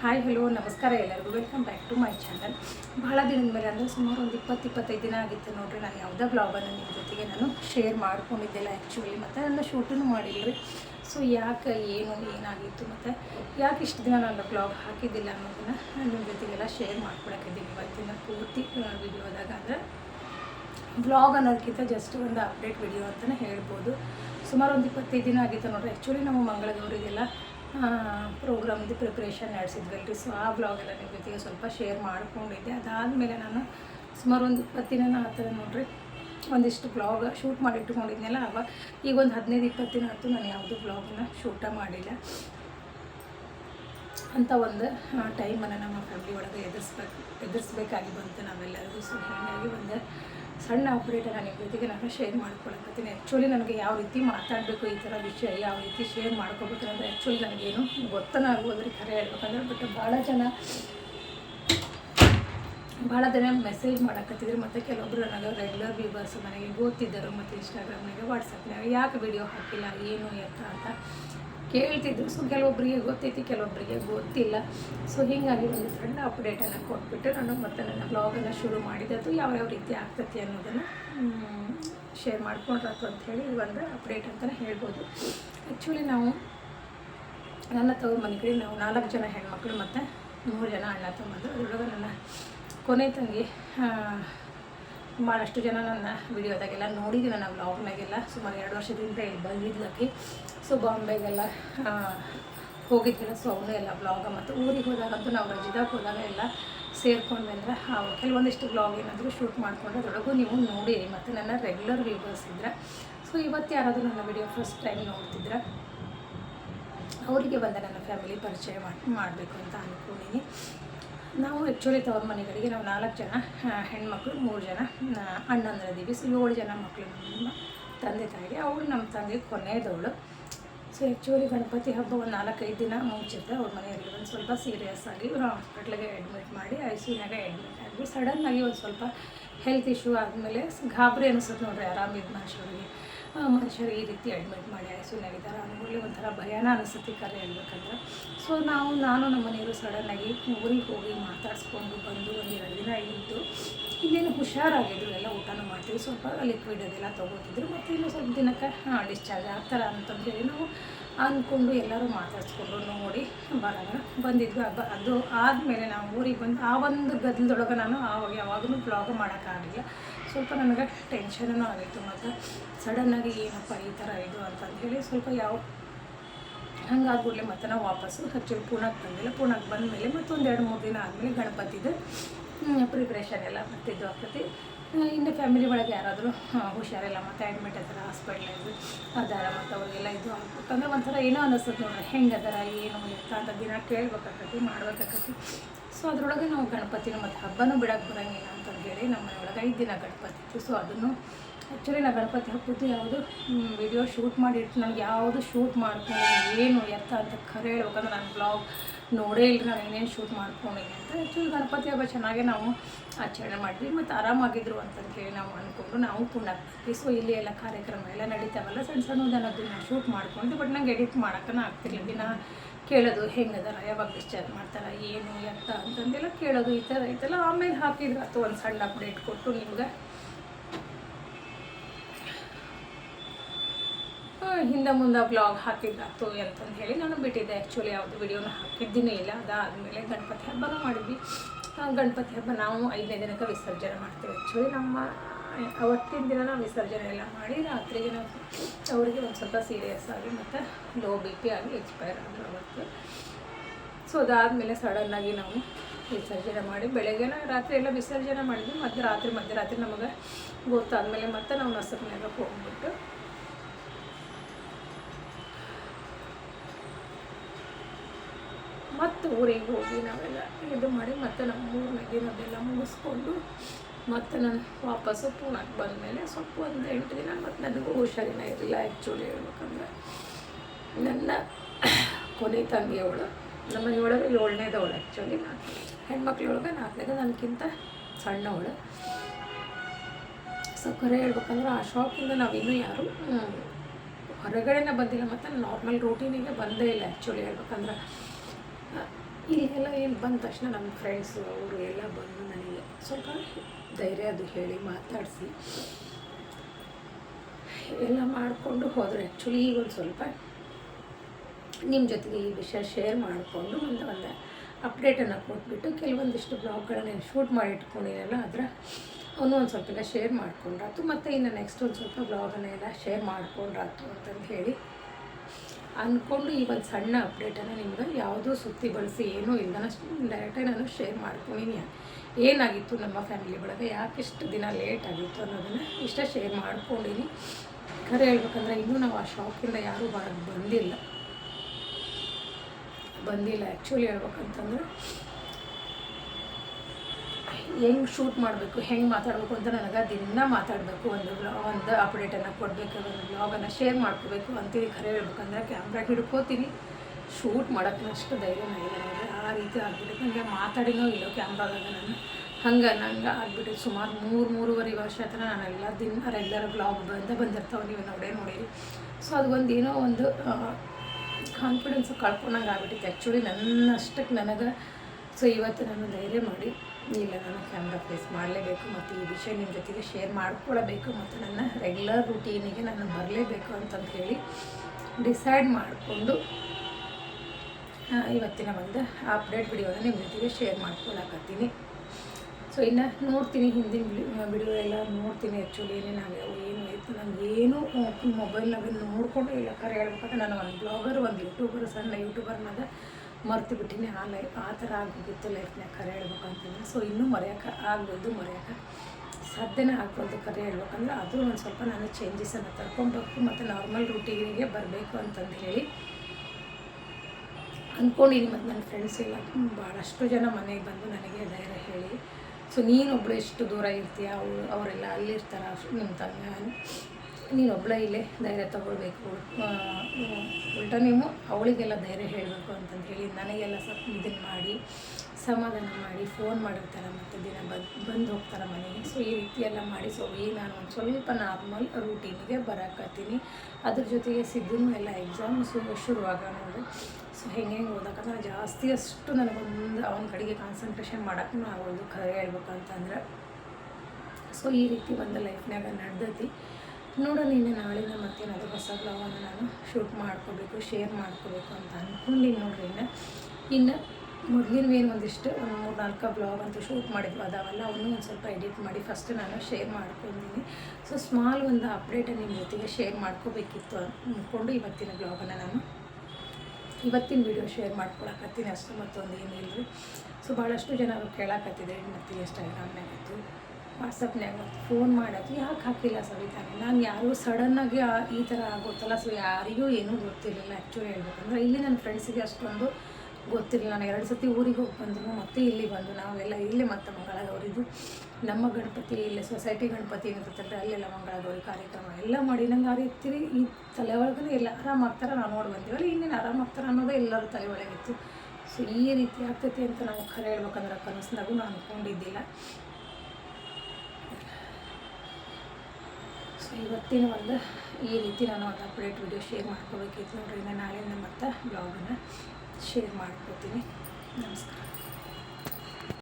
Hi, hello, ನಮಸ್ಕಾರ ಎಲ್ಲರಿಗೂ. Welcome back to my channel ಬಹಳ ದಿನದ ಮೇಲೆ ಅಂದರೆ ಸುಮಾರು ಒಂದು ಇಪ್ಪತ್ತು, ಇಪ್ಪತ್ತೈದು ದಿನ ಆಗಿತ್ತು ನೋಡಿರಿ, ನಾನು ಯಾವುದೇ ಬ್ಲಾಗನ್ನು ನಿಮ್ಮ ಜೊತೆಗೆ ನಾನು ಶೇರ್ ಮಾಡ್ಕೊಂಡಿದ್ದೆಲ್ಲ ಆ್ಯಕ್ಚುಲಿ ಮತ್ತು ನನ್ನ ಶೂಟನ್ನು ಮಾಡಿಲ್ಲ ಸೊ ಯಾಕೆ, ಏನು, ಏನಾಗಿತ್ತು, ಮತ್ತು ಯಾಕೆ ಇಷ್ಟು ದಿನ ನಾನು ಬ್ಲಾಗ್ ಹಾಕಿದ್ದಿಲ್ಲ ಅನ್ನೋದನ್ನು ನಾನು ನಿಮ್ಮ ಜೊತೆಗೆಲ್ಲ ಶೇರ್ ಮಾಡ್ಕೊಳಕ್ಕಿದ್ದೀನಿ ಇವತ್ತಿನ ಪೂರ್ತಿ ವಿಡಿಯೋದಾಗ ಅಂದರೆ ಬ್ಲಾಗ್ ಅನ್ನೋದಕ್ಕಿಂತ ಜಸ್ಟ್ ಒಂದು ಅಪ್ಡೇಟ್ ವಿಡಿಯೋ ಅಂತಲೇ ಹೇಳ್ಬೋದು. ಸುಮಾರು ಒಂದು ಇಪ್ಪತ್ತೈದು ದಿನ ಆಗಿತ್ತು ನೋಡಿರಿ. ಆ್ಯಕ್ಚುಲಿ ನಮ್ಮ ಮಂಗಳಗೌರಿಗೆಲ್ಲ ಪ್ರೋಗ್ರಾಮ್ದು ಪ್ರಿಪ್ರೇಷನ್ ನಡೆಸಿದ್ವಲ್ರಿ ಸೊ ಆ ಬ್ಲಾಗ್ ಎಲ್ಲ ನಿಮ್ಮ ಜೊತೆಗೆ ಸ್ವಲ್ಪ ಶೇರ್ ಮಾಡಿಕೊಂಡಿದ್ದೆ. ಅದಾದಮೇಲೆ ನಾನು ಸುಮಾರು ಒಂದು ಇಪ್ಪತ್ತು ದಿನ ಆ ಥರ ನೋಡ್ರಿ. ಒಂದಿಷ್ಟು ಬ್ಲಾಗ್ ಶೂಟ್ ಮಾಡಿ ಇಟ್ಕೊಂಡಿದ್ನಲ್ಲ, ಅವಾಗ ಈಗ ಒಂದು ಹದಿನೈದು, ಇಪ್ಪತ್ತು ದಿನ ಆಯ್ತು ನಾನು ಯಾವುದೂ ಬ್ಲಾಗ್ನ ಶೂಟ ಮಾಡಿಲ್ಲ. ಅಂತ ಒಂದು ಟೈಮನ್ನು ನಮ್ಮ ಫ್ಯಾಮಿಲಿ ಒಳಗೆ ಎದುರಿಸ್ಬೇಕು, ಎದುರಿಸ್ಬೇಕಾಗಿ ಬಂತು ನಾವೆಲ್ಲರಿಗೂ ಸೊ ಹೀಗಾಗಿ ಒಂದು ಸಣ್ಣ ನಾನು ನಿಮ್ಮ ಜೊತೆಗೆ ನಾನು ಶೇರ್ ಮಾಡ್ಕೊಳಕತ್ತೀನಿ ಆ್ಯಕ್ಚುಲಿ ನನಗೆ ಯಾವ ರೀತಿ ಮಾತಾಡಬೇಕು, ಈ ಥರ ವಿಷಯ ಯಾವ ರೀತಿ ಶೇರ್ ಮಾಡ್ಕೋಬೇಕು ಅಂದರೆ ಆ್ಯಕ್ಚುಲಿ ನನಗೇನು ಗೊತ್ತನ ಆಗೋದ್ರಿ ಖರೆ ಹೇಳ್ಬೇಕಂದ್ರೆ. ಬಟ್ ಭಾಳ ಜನ ಭಾಳ ಜನ ಮೆಸೇಜ್ ಮಾಡಕತ್ತಿದ್ರು. ಮತ್ತು ಕೆಲವೊಬ್ರು ನನಗೆ ರೆಗ್ಯುಲರ್ ವ್ಯೂವರ್ಸ್ ನನಗೆ ಗೊತ್ತಿದ್ದರು. ಮತ್ತು ಇನ್ಸ್ಟಾಗ್ರಾಮ್ನಾಗೆ ವಾಟ್ಸಪ್ನಾಗ ಯಾಕೆ ವಿಡಿಯೋ ಹಾಕಿಲ್ಲ, ಏನು ಎತ್ತ ಅಂತ. ಕೇಳ್ತಿದ್ರು. ಸೊ ಕೆಲವೊಬ್ಬರಿಗೆ ಗೊತ್ತೈತಿ ಕೆಲವೊಬ್ಬರಿಗೆ ಗೊತ್ತಿಲ್ಲ. ಸೊ ಹೀಗಾಗಿ ಒಂದು ಸಣ್ಣ ಅಪ್ಡೇಟನ್ನು ಕೊಟ್ಬಿಟ್ಟು ನಾನು ಮತ್ತೆ ನನ್ನ ಬ್ಲಾಗನ್ನು ಶುರು ಮಾಡಿದೆ. ಅದು ಯಾವ್ಯಾವ ರೀತಿ ಆಗ್ತೈತಿ ಅನ್ನೋದನ್ನು ಶೇರ್ ಮಾಡ್ಕೊಂಡ್ರಾತು ಅಂತ ಹೇಳಿ ಇದು ಒಂದು ಅಪ್ಡೇಟ್ ಅಂತಲೇ ಹೇಳ್ಬೋದು. ಆ್ಯಕ್ಚುಲಿ ನಾವು ನನ್ನ ತವ್ರ ಮನೆ ಕಡೆ ನಾವು ನಾಲ್ಕು ಜನ ಹೆಣ್ಮಕ್ಳು ಮತ್ತು ಮೂರು ಜನ ಅಣ್ಣ ತಮ್ಮಂದರು. ಅದರೊಳಗೆ ನನ್ನ ಕೊನೆ ತಂಗಿ ಭಾಳಷ್ಟು ಜನ ನನ್ನ ವಿಡಿಯೋದಾಗೆಲ್ಲ ನೋಡಿದ್ದೀನಿ ನನ್ನ ಬ್ಲಾಗ್ನಾಗೆಲ್ಲ ಸುಮಾರು ಎರಡು ವರ್ಷದಿಂದ ಇಲ್ಲಿ ಬಂದಿದ್ಲಕ್ಕಿ ಸೊ ಬಾಂಬೆಗೆಲ್ಲ ಹೋಗಿದ್ದಿಲ್ಲ. ಸೊ ಅವನು ಎಲ್ಲ ಬ್ಲಾಗ ಮತ್ತು ಊರಿಗೆ ಹೋದಾಗಂತೂ ನಾವು ರಜಿದಾಗ ಹೋದಾಗ ಎಲ್ಲ ಸೇರ್ಕೊಂಡ್ಬಂದ್ರೆ ಕೆಲವೊಂದಿಷ್ಟು ಬ್ಲಾಗ್ ಏನಾದರೂ ಶೂಟ್ ಮಾಡಿಕೊಂಡು ಅದರೊಳಗೂ ನೀವು ನೋಡಿರಿ ಮತ್ತು ನನ್ನ ರೆಗ್ಯುಲರ್ ವ್ಯೂವರ್ಸ್ ಇದ್ದರೆ ಸೊ ಇವತ್ತು ಯಾರಾದರೂ ನನ್ನ ವಿಡಿಯೋ ಫಸ್ಟ್ ಟೈಮ್ ನೋಡ್ತಿದ್ರೆ, ಅವರಿಗೆ ಬಂದ ನನ್ನ ಫ್ಯಾಮಿಲಿ ಪರಿಚಯ ಮಾಡಿ, ಮಾಡಬೇಕು ಅಂತ ಅಂದ್ಕೊಂಡಿನಿ ನಾವು ಆ್ಯಕ್ಚುಲಿ ತವ್ರ ಮನೆಗಳಿಗೆ ನಾವು ನಾಲ್ಕು ಜನ ಹೆಣ್ಮಕ್ಳು, ಮೂರು ಜನ ಅಣ್ಣಂದಿದ್ದೀವಿ ಸೊ, ಏಳು ಜನ ಮಕ್ಕಳು ನಮ್ಮ ತಂದೆ ತಾಯಿಗೆ ಅವಳು ನಮ್ಮ ತಂದೆ ಕೊನೆಯದವಳು. ಸೊ ಆ್ಯಕ್ಚುಲಿ ಗಣಪತಿ ಹಬ್ಬ ಒಂದು ನಾಲ್ಕೈದು ದಿನ ಮುಂಚಿತ ಅವ್ರ ಮನೆಯಲ್ಲಿ ಒಂದು ಸ್ವಲ್ಪ ಸೀರಿಯಸ್ ಆಗಿ ಹಾಸ್ಪಿಟ್ಲಿಗೆ ಅಡ್ಮಿಟ್ ಮಾಡಿ ಐ ಸಿ ಯುನಾಗೆ ಅಡ್ಮಿಟ್ ಆಗಿ ಸಡನ್ನಾಗಿ ಒಂದು ಸ್ವಲ್ಪ ಹೆಲ್ತ್ ಇಶ್ಯೂ ಆದಮೇಲೆ ಗಾಬರಿ ಅನಿಸುತ್ತೆ ನೋಡ್ರಿ ಆರಾಮಿದ್ದು ಮನುಷ್ಯರಿಗೆ ಮನುಷ್ಯರು ಈ ರೀತಿ ಅಡ್ಮಿಟ್ ಮಾಡಿ ಐ ಸಿ ಆಗಿದ್ದಾರೆ ಅನ್ಕೊಳ್ಳಿ ಒಂಥರ ಭಯನ ಅನಿಸುತ್ತೆ ಕರೆ ಹೇಳ್ಬೇಕಂದ್ರೆ. ಸೊ ನಾವು, ನಾನು ನಮ್ಮ ಮನೆಯವರು ಸಡನ್ನಾಗಿ ಊರಿಗೆ ಹೋಗಿ ಮಾತಾಡಿಸ್ಕೊಂಡು ಬಂದು ಒಂದು ಎರಡು ದಿನ ಇದ್ದು, ಇನ್ನೇನು ಹುಷಾರಾಗಿದ್ರು, ಎಲ್ಲ ಊಟನೂ ಮಾಡ್ತೀವಿ. ಸ್ವಲ್ಪ ಲಿಕ್ವಿಡ್ ಅದೆಲ್ಲ ತೊಗೋತಿದ್ರು. ಮತ್ತು ಇನ್ನು ಸ್ವಲ್ಪ ದಿನಕ್ಕೆ ಡಿಸ್ಚಾರ್ಜ್ ಆಗ್ತಾರೆ ಅಂತಂದೇಳಿ ನಾವು ಅಂದ್ಕೊಂಡು ಎಲ್ಲರೂ ಮಾತಾಡಿಸ್ಕೊಂಡು ನೋಡಿ ಬರೋಣ ಬಂದಿದ್ವಿ. ಹಬ್ಬ ಅದು ಆದಮೇಲೆ ನಾವು ಊರಿಗೆ ಬಂದು, ಆ ಒಂದು ಗದ್ದಲದೊಳಗೆ ನಾನು ಆವಾಗ ಯಾವಾಗಲೂ ಬ್ಲಾಗ್ ಮಾಡೋಕ್ಕಾಗಲಿಲ್ಲ. ಸ್ವಲ್ಪ ನನಗೆ ಟೆನ್ಷನೂ ಆಗಿತ್ತು ಮತ್ತು ಸಡನ್ನಾಗಿ ಏನಪ್ಪ ಈ ಥರ ಇದು ಅಂತಂದೇಳಿ ಸ್ವಲ್ಪ ಯಾವ, ಹಂಗಾದ ಕೂಡಲೇ ಮತ್ತೆ ನಾವು ವಾಪಸ್ಸು ಆ್ಯಕ್ಚುಲಿ ಪೂರ್ಣಕ್ಕೆ ಬಂದಿಲ್ಲ. ಪೂಣಕ್ಕೆ ಬಂದಮೇಲೆ ಮತ್ತೊಂದು ಎರಡು ಮೂರು ದಿನ ಆದಮೇಲೆ ಗಣಪತಿದು ಪ್ರಿಪ್ರೇಷನ್ ಎಲ್ಲ ಬರ್ತಿದ್ದು ಆಗ್ತೈತಿ ಇನ್ನು ಫ್ಯಾಮಿಲಿ ಒಳಗೆ ಯಾರಾದರೂ ಹುಷಾರಿಲ್ಲ ಮತ್ತು ಅಡ್ಮಿಟ್ ಆದ್ರೆ ಹಾಸ್ಪಿಟ್ಲೈಸು ಅದಾರ ಮತ್ತು ಅವ್ರಿಗೆಲ್ಲ ಇದು ಅಂತಂದ್ರೆ ಒಂಥರ ಏನೋ ಅನ್ನಿಸ್ತದೆ ನೋಡ್ರಿ, ಹೆಂಗೆ ಅದಾರ, ಏನು ಎತ್ತ ಅಂತ ದಿನ ಕೇಳ್ಬೇಕಾಕತಿ ಮಾಡ್ಬೇಕಾಕತಿ ಸೊ ಅದ್ರೊಳಗೆ ನಾವು ಗಣಪತಿನ ಮತ್ತು ಹಬ್ಬನೂ ಬಿಡಕ್ಕೆ ಬರೋಂಗಿಲ್ಲ ಅಂತಂದು ಹೇಳಿ ನಮ್ಮ ಮನೆಯೊಳಗೆ ಐದು ದಿನ ಗಣಪತಿ ಇತ್ತು. ಸೊ ಅದನ್ನು ಆ್ಯಕ್ಚುಲಿ ನಾ ಗಣಪತಿ ಹಬ್ಬದ್ದು ಯಾವುದು ವಿಡಿಯೋ ಶೂಟ್ ಮಾಡಿ ನನಗೆ ಯಾವುದು ಶೂಟ್ ಮಾಡ್ಕೊಂಡು ಏನು ಎತ್ತ ಅಂತ ಕರೆ ಹೇಳ್ಬೇಕಂದ್ರೆ ನಾನು ಬ್ಲಾಗ್ ನೋಡೇ ಇಲ್ಲ ನಾನು ಏನೇನು ಶೂಟ್ ಮಾಡ್ಕೊಂಡಿದ್ದೆ ಅಂತ ಆ್ಯಕ್ಚುಲಿ ಗಣಪತಿ ಹಬ್ಬ ಚೆನ್ನಾಗೆ ನಾವು ಆಚರಣೆ ಮಾಡಿದ್ವಿ ಮತ್ತು ಆರಾಮಾಗಿದ್ರು ಅಂತಂದು ಹೇಳಿ ನಾವು ಅಂದ್ಕೊಂಡು ನಾವು ಪುಣ್ಯ ಬಂದ್ವಿ ಸೊ ಇಲ್ಲಿ ಎಲ್ಲ ಕಾರ್ಯಕ್ರಮ ಎಲ್ಲ ನಡೀತಾವಲ್ಲ ಸಣ್ಣ ನಾನು ಶೂಟ್ ಮಾಡ್ಕೊಂಡು ಬಟ್ ನಂಗೆ ಎಡಿಟ್ ಮಾಡೋಕ್ಕನ ಆಗ್ತಿರ್ಲಿಲ್ಲ. ದಿನ ಕೇಳೋದು ಹೆಂಗದಾರ ಯಾವಾಗ ಡಿಸ್ಚಾರ್ಜ್ ಮಾಡ್ತಾರೆ? ಏನು ಎತ್ತ ಅಂತಂದೆಲ್ಲ ಕೇಳೋದು, ಈ ಥರ ಐತಲ್ಲ. ಆಮೇಲೆ ಹಾಕಿದ್ರು ಅಥವಾ ಒಂದು ಸಣ್ಣ ಅಪ್ಡೇಟ್ ಕೊಟ್ಟು ನಿಮ್ಗೆ ಹಿಂದೆ ಮುಂದೆ ಬ್ಲಾಗ್ ಹಾಕಿದ್ದಾತು ಅಂತಂದು ಹೇಳಿ ನಾನು ಬಿಟ್ಟಿದ್ದೆ. ಆ್ಯಕ್ಚುಲಿ ಯಾವುದು ವಿಡಿಯೋನ ಹಾಕಿದ್ದೀನಿ ಇಲ್ಲ. ಅದಾದಮೇಲೆ ಗಣಪತಿ ಹಬ್ಬನೂ ಮಾಡಿದ್ವಿ. ಗಣಪತಿ ಹಬ್ಬ ನಾವು ಐದನೇ ದಿನಕ್ಕೆ ವಿಸರ್ಜನೆ ಮಾಡ್ತೀವಿ. ಆ್ಯಕ್ಚುಲಿ ನಮ್ಮ, ಅವತ್ತಿನ ದಿನ ನಾವು ವಿಸರ್ಜನೆ ಎಲ್ಲ ಮಾಡಿ ರಾತ್ರಿಗೆ ನಾವು ಅವರಿಗೆ ಒಂದು ಸ್ವಲ್ಪ ಸೀರಿಯಸ್ ಆಗಿ ಮತ್ತು ಲೋ ಬಿ ಪಿ ಆಗಿ ಎಕ್ಸ್ಪೈರ್ ಆದರು ಅವತ್ತು. ಸೊ ಅದಾದಮೇಲೆ ಸಡನ್ನಾಗಿ ನಾವು ವಿಸರ್ಜನೆ ಮಾಡಿ ಬೆಳಗ್ಗೆನ ರಾತ್ರಿ ಎಲ್ಲ ವಿಸರ್ಜನೆ ಮಾಡಿದ್ವಿ. ಮಧ್ಯರಾತ್ರಿ ಮಧ್ಯರಾತ್ರಿ ನಮಗೆ ಗೊತ್ತಾದಮೇಲೆ ಮತ್ತೆ ನಾವು ನಸಕ್ನಾಗ ಹೋಗ್ಬಿಟ್ಟು ಮತ್ತು ಊರಿಗೆ ಹೋಗಿ ನಾವೆಲ್ಲ ಇದು ಮಾಡಿ ಮತ್ತೆ ನಮ್ಮ ಮೂರನೇ ಮುಗಿಸ್ಕೊಂಡು ಮತ್ತೆ ನಾನು ವಾಪಸ್ಸು ಪೂನಾಗೆ ಬಂದಮೇಲೆ ಸ್ವಲ್ಪ ಒಂದು ಎಂಟು ದಿನ ಮತ್ತು ನನಗೂ ಹುಷಾರಿನ ಇರಲಿಲ್ಲ ಆ್ಯಕ್ಚುಲಿ ಹೇಳ್ಬೇಕಂದ್ರೆ. ನನ್ನ ಕೊನೆ ತಂಗಿಯವಳು, ನಮ್ಮ ಏಳನೇ ಏಳನೇದವಳು ಆ್ಯಕ್ಚುಲಿ ನಾನು ಹೆಣ್ಮಕ್ಳೊಳಗೆ ನಾಲ್ಕನೇದು ನನಗಿಂತ ಸಣ್ಣವಳು. ಸೊ ಕರೆ ಹೇಳ್ಬೇಕಂದ್ರೆ ಆ ಶಾಪಿಂದ ನಾವಿನ್ನೂ ಯಾರು ಹೊರಗಡೆನೇ ಬಂದಿಲ್ಲ. ಮತ್ತು ನಾರ್ಮಲ್ ರೂಟೀನಿಗೆ ಬಂದೇ ಇಲ್ಲ ಆ್ಯಕ್ಚುಲಿ ಹೇಳ್ಬೇಕಂದ್ರೆ. ಇಲ್ಲೆಲ್ಲ ಏನು ಬಂದ ತಕ್ಷಣ ನಮ್ಮ ಫ್ರೆಂಡ್ಸು ಅವರು ಎಲ್ಲ ಬಂದು ನನಗೆ ಸ್ವಲ್ಪ ಧೈರ್ಯ ಅದು ಹೇಳಿ ಮಾತಾಡಿಸಿ. ಎಲ್ಲ ಮಾಡಿಕೊಂಡು ಹೋದರೆ. ಆ್ಯಕ್ಚುಲಿ ಈಗ ಒಂದು ಸ್ವಲ್ಪ ನಿಮ್ಮ ಜೊತೆಗೆ ಈ ವಿಷಯ ಶೇರ್ ಮಾಡಿಕೊಂಡು ಒಂದು ಒಂದು ಅಪ್ಡೇಟನ್ನು ಕೊಟ್ಬಿಟ್ಟು ಕೆಲವೊಂದಿಷ್ಟು ಬ್ಲಾಗ್ಗಳನ್ನ ಶೂಟ್ ಮಾಡಿ ಇಟ್ಕೊಂಡಿರಲ್ಲ ಅದರ, ಅವನು ಒಂದು ಸ್ವಲ್ಪ ಎಲ್ಲ ಶೇರ್ ಮಾಡ್ಕೊಂಡ್ರಾತು ಮತ್ತು ಇನ್ನು ನೆಕ್ಸ್ಟ್ ಒಂದು ಸ್ವಲ್ಪ ಬ್ಲಾಗನ್ನು ಎಲ್ಲ ಶೇರ್ ಮಾಡ್ಕೊಂಡ್ರಾತು ಅಂತಂದು ಹೇಳಿ ಅಂದ್ಕೊಂಡು ಈ ಒಂದು ಸಣ್ಣ ಅಪ್ಡೇಟನ್ನು ನಿಮ್ಗೆ ಯಾವುದೂ ಸುತ್ತಿ ಬಳಸಿ ಏನೂ ಇಲ್ದನ ಡೈರೆಕ್ಟಾಗಿ ನಾನು ಶೇರ್ ಮಾಡ್ಕೊಂಡಿನಿ. ಏನಾಗಿತ್ತು ನಮ್ಮ ಫ್ಯಾಮಿಲಿ ಒಳಗೆ? ಯಾಕೆ ಇಷ್ಟು ದಿನ ಲೇಟ್ ಆಗಿತ್ತು ಅನ್ನೋದನ್ನು ಇಷ್ಟ ಶೇರ್ ಮಾಡ್ಕೊಂಡಿನಿ. ಖರೆ ಹೇಳ್ಬೇಕಂದ್ರೆ ಇನ್ನೂ ನಾವು ಆ ಶಾಪಿಂದ ಯಾರೂ ಹೊರಗೆ ಬಂದಿಲ್ಲ. ಬಂದಿಲ್ಲ. ಆ್ಯಕ್ಚುಲಿ ಹೇಳ್ಬೇಕಂತಂದ್ರೆ ಹೆಂಗೆ ಶೂಟ್ ಮಾಡಬೇಕು, ಹೆಂಗೆ ಮಾತಾಡಬೇಕು ಅಂತ ನನಗೆ ದಿನ ಮಾತಾಡಬೇಕು ಒಂದು ಒಂದು ಅಪ್ಡೇಟನ್ನು ಕೊಡಬೇಕು, ಒಂದು ಬ್ಲಾಗನ್ನು ಶೇರ್ ಮಾಡ್ಕೋಬೇಕು ಅಂತೇಳಿ ಖರೆ ಹೇಳ್ಬೇಕಂದ್ರೆ ಕ್ಯಾಮ್ರಾ ಹಿಡ್ಕೋತೀನಿ. ಶೂಟ್ ಮಾಡೋಕ್ಕೆ ಅಷ್ಟು ಧೈರ್ಯ ಇಲ್ಲ ನನಗೆ ಆ ರೀತಿ ಆಗ್ಬಿಟ್ಟು ನನಗೆ ಮಾತಾಡಿನೋ ಇಲ್ಲೋ ಕ್ಯಾಮ್ರಾದಾಗ ನಾನು. ಹಂಗೆ, ನಂಗೆ ಆಗ್ಬಿಟ್ಟು ಸುಮಾರು ಮೂರು, ಮೂರುವರೆ ವರ್ಷ ಹತ್ರ ನಾನೆಲ್ಲ ದಿನ ರೆಗ್ಯುಲರ್ ಬ್ಲಾಗ್ ಬಂದ ಬಂದಿರ್ತಾವೆ, ನೀವು ನೋಡೇ ನೋಡಿರಿ. ಸೊ ಅದು ಒಂದು ಏನೋ ಒಂದು ಕಾನ್ಫಿಡೆನ್ಸ್ ಕಳ್ಕೊಂಡಂಗೆ ಆಗ್ಬಿಟ್ಟಿತ್ತು. ಆ್ಯಕ್ಚುಲಿ ನನ್ನಷ್ಟಕ್ಕೆ ನನಗೆ ಸೊ ಇವತ್ತು ನಾನು ಧೈರ್ಯ ಮಾಡಿ ಇಲ್ಲ ನಾನು ಕ್ಯಾಮ್ರಾ ಫೇಸ್ ಮಾಡಲೇಬೇಕು ಮತ್ತು ಈ ವಿಷಯ ನಿಮ್ಮ ಜೊತೆಗೆ ಶೇರ್ ಮಾಡ್ಕೊಳ್ಳಬೇಕು ಮತ್ತು ನನ್ನ ರೆಗ್ಯುಲರ್ ರುಟೀನಿಗೆ ನಾನು ಬರಲೇಬೇಕು ಅಂತಂದು ಹೇಳಿ ಡಿಸೈಡ್ ಮಾಡಿಕೊಂಡು ಇವತ್ತಿನ ಒಂದು ಅಪ್ಡೇಟ್ ವಿಡಿಯೋನ ನಿಮ್ಮ ಜೊತೆಗೆ ಶೇರ್ ಮಾಡ್ಕೊಳಕತ್ತೀನಿ. ಸೊ ಇನ್ನು ನೋಡ್ತೀನಿ ಹಿಂದಿನ ವಿಡಿಯೋ ಎಲ್ಲ ನೋಡ್ತೀನಿ ಆ್ಯಕ್ಚುಲಿ ಏನೇನು ಆಗ್ಯಾವು ಏನು ಆಯಿತು ನನಗೆ ಏನು ಮೊಬೈಲ್ನಾಗ ನೋಡಿಕೊಂಡು ಇಲ್ಲ ಕರೆ ಹೇಳ್ಬೇಕಂದ್ರೆ ನಾನು ಒಂದು ಬ್ಲಾಗರ್ ಒಂದು ಯೂಟ್ಯೂಬರ್ ಸಣ್ಣ ಯೂಟ್ಯೂಬರ್ನಾಗ ಮರ್ತು ಬಿಟ್ಟಿನಿ ಆ ಲೈಫ್ ಆ ಥರ ಆಗೋಗಿತ್ತು ಲೈಫ್ನಾಗ ಕರೆ ಹೇಳ್ಬೇಕಂತಂದ್ರೆ ಸೊ ಇನ್ನೂ ಮರೆಯೋಕೆ ಆಗ್ಬೋದು, ಮರೆಯೋಕೆ ಸಾಧ್ಯನೇ ಆಗ್ಬೋದು ಕರೆ ಹೇಳ್ಬೇಕಂದ್ರೆ ಅದು ಒಂದು ಸ್ವಲ್ಪ ನಾನು ಚೇಂಜಸನ್ನು ತರ್ಕೊಬೇಕು ಮತ್ತು ನಾರ್ಮಲ್ ರೂಟೀನಿಗೆ ಬರಬೇಕು ಅಂತಂದು ಹೇಳಿ ಅಂದ್ಕೊಂಡಿದ್ದೀನಿ ಮತ್ತು ನನ್ನ ಫ್ರೆಂಡ್ಸ್ ಎಲ್ಲ. ಭಾಳಷ್ಟು ಜನ ಮನೆಗೆ ಬಂದು ನನಗೆ ಧೈರ್ಯ ಹೇಳಿ. ಸೊ ನೀನೊಬ್ಬಳು ಎಷ್ಟು ದೂರ ಇರ್ತೀಯ? ಅವರು ಅವರೆಲ್ಲ ಅಲ್ಲಿರ್ತಾರೆ ನಿಮ್ಮ ತಂಗ ನೀನೊಬ್ಬಳೇ ಇಲ್ಲೇ ಧೈರ್ಯ ತೊಗೊಳ್ಬೇಕು. ಉಲ್ಟಾ ನೀವು ಅವಳಿಗೆಲ್ಲ ಧೈರ್ಯ ಹೇಳಬೇಕು ಅಂತಂದು ಹೇಳಿ ನನಗೆಲ್ಲ ಸ್ವಲ್ಪ ಇದನ್ನು ಮಾಡಿ, ಸಮಾಧಾನ ಮಾಡಿ ಫೋನ್ ಮಾಡಿರ್ತಾರೆ ಮತ್ತು ದಿನ ಬಂದು ಹೋಗ್ತಾರೆ ಮನೆಗೆ. ಸೊ ಈ ರೀತಿ ಎಲ್ಲ ಮಾಡಿ ಸೊ ಈಗ ನಾನು ಒಂದು ಸ್ವಲ್ಪ ನಾರ್ಮಲ್ ರೂಟೀನಿಗೆ ಬರಕತ್ತೀನಿ ಅದ್ರ ಜೊತೆಗೆ ಸಿದ್ಧನೂ ಎಲ್ಲ ಎಕ್ಸಾಮ್ಸು ಶುರುವಾಗ ನೋಡಿ. ಸೊ ಹೆಂಗೆ ಹೆಂಗೆ ಓದಕ್ಕಂದ್ರೆ ಜಾಸ್ತಿ ಅಷ್ಟು ನನಗೊಂದು ಅವನ ಕಡೆಗೆ ಕಾನ್ಸಂಟ್ರೇಷನ್ ಮಾಡೋಕ್ಕೂ ಆಗೋದು ಖರೆ ಹೇಳ್ಬೇಕಂತಂದ್ರೆ ಸೊ ಈ ರೀತಿ ಒಂದು ಲೈಫ್ನಾಗ ನಡೆದೈತಿ. ನೋಡೋಣ ಇನ್ನು ನಾಳಿನ ಮತ್ತೇನಾದರೂ ಹೊಸ ಬ್ಲಾಗನ್ನು ನಾನು ಶೂಟ್ ಮಾಡ್ಕೋಬೇಕು ಶೇರ್ ಮಾಡ್ಕೋಬೇಕು ಅಂತ ಅಂದ್ಕೊಂಡಿನಿ ನೋಡ್ರಿ ಇನ್ನು. ಇನ್ನು ಮೊದಲಿನ ಏನು ಒಂದಿಷ್ಟು ಒಂದು ಮೂರು ನಾಲ್ಕು ಬ್ಲಾಗ್ ಅಂತೂ ಶೂಟ್ ಮಾಡಿದ್ವು, ಅದಾವಲ್ಲ, ಅವನ್ನೂ ಒಂದು ಸ್ವಲ್ಪ ಎಡಿಟ್ ಮಾಡಿ ಫಸ್ಟ್ ನಾನು ಶೇರ್ ಮಾಡ್ಕೊಂಡಿದ್ದೀನಿ ಸೊ ಸ್ಮಾಲ್ ಒಂದು ಅಪ್ಡೇಟ್ ನಿಮ್ಮ ಜೊತೆಗೆ ಶೇರ್ ಮಾಡ್ಕೋಬೇಕಿತ್ತು ಅಂದ್ಕೊಂಡು ಇವತ್ತಿನ ಬ್ಲಾಗನ್ನು ನಾನು ಇವತ್ತಿನ ವಿಡಿಯೋ ಶೇರ್ ಮಾಡ್ಕೊಳಕತ್ತೀನಿ ಅಷ್ಟು ಮತ್ತೊಂದು ಏನಿಲ್ಲ ಸೊ ಭಾಳಷ್ಟು ಜನರು ಕೇಳಕತ್ತಿದ್ದೆ ಮತ್ತು ಇನ್ಸ್ಟಾಗ್ರಾಮ್ನಾಗತ್ತು ವಾಟ್ಸಪ್ನಾಗ ಫೋನ್ ಮಾಡೋದು ಯಾಕೆ ಹಾಕಿಲ್ಲ ಸವಿತಾನೆ ನಾನು ಯಾರು ಸಡನ್ನಾಗಿ ಈ ಥರ ಗೊತ್ತಲ್ಲ ಸೊ ಯಾರಿಗೂ ಏನೂ ಗೊತ್ತಿರಲಿಲ್ಲ ಆ್ಯಕ್ಚುಲಿ ಹೇಳ್ಬೇಕಂದ್ರೆ, ಇಲ್ಲಿ ನನ್ನ ಫ್ರೆಂಡ್ಸಿಗೆ ಅಷ್ಟೊಂದು ಗೊತ್ತಿರಲಿಲ್ಲ. ನಾನು ಎರಡು ಸತಿ ಊರಿಗೆ ಹೋಗಿ ಬಂದರು, ಮತ್ತೆ ಇಲ್ಲಿ ಬಂದು, ನಾವೆಲ್ಲ ಇಲ್ಲೇ ಮತ್ತೆ ಮಂಗಳಗೌರಿದು. ನಮ್ಮ ಗಣಪತಿ, ಇಲ್ಲಿ ಸೊಸೈಟಿ ಗಣಪತಿ ಏನಿರ್ತಲ್ಲ ಅಲ್ಲೆಲ್ಲ ಮಂಗಳಗೌರಿ ಕಾರ್ಯಕ್ರಮ ಎಲ್ಲ ಮಾಡಿ, ನಂಗೆ ಆ ರೀತಿ ಈ ತಲೆ ಒಳಗೂ ಎಲ್ಲ ಆರಾಮಾಗ್ತಾರೆ ನಾವು ನೋಡಿ ಬಂದೀವಲ್ಲ, ಇನ್ನೇನು ಆರಾಮಾಗ್ತಾರೆ ಅನ್ನೋದೇ ಎಲ್ಲರೂ ತಲೆ ಒಳಗಿತ್ತು ಸೊ ಈ ರೀತಿ ಆಗ್ತೈತಿ ಅಂತ ನಾವು ಖರೆ ಹೇಳ್ಬೇಕಂದ್ರೆ, ಕನಸಿನಾಗೂ ನಾನು ಅಂದ್ಕೊಂಡಿದ್ದಿಲ್ಲ ಸೊ ಇವತ್ತಿನ ಒಂದು ಈ ರೀತಿ ನಾನು ಒಂದು ಅಪ್ಡೇಟ್ ವಿಡಿಯೋ ಶೇರ್ ಮಾಡ್ಕೋಬೇಕಿತ್ತು ನೋಡ್ರಿ. ನಾನು ನಾಳೆಯಿಂದ ಮತ್ತೆ ಬ್ಲಾಗನ್ನು ಶೇರ್ ಮಾಡ್ಕೋತೀನಿ ನಮಸ್ಕಾರ.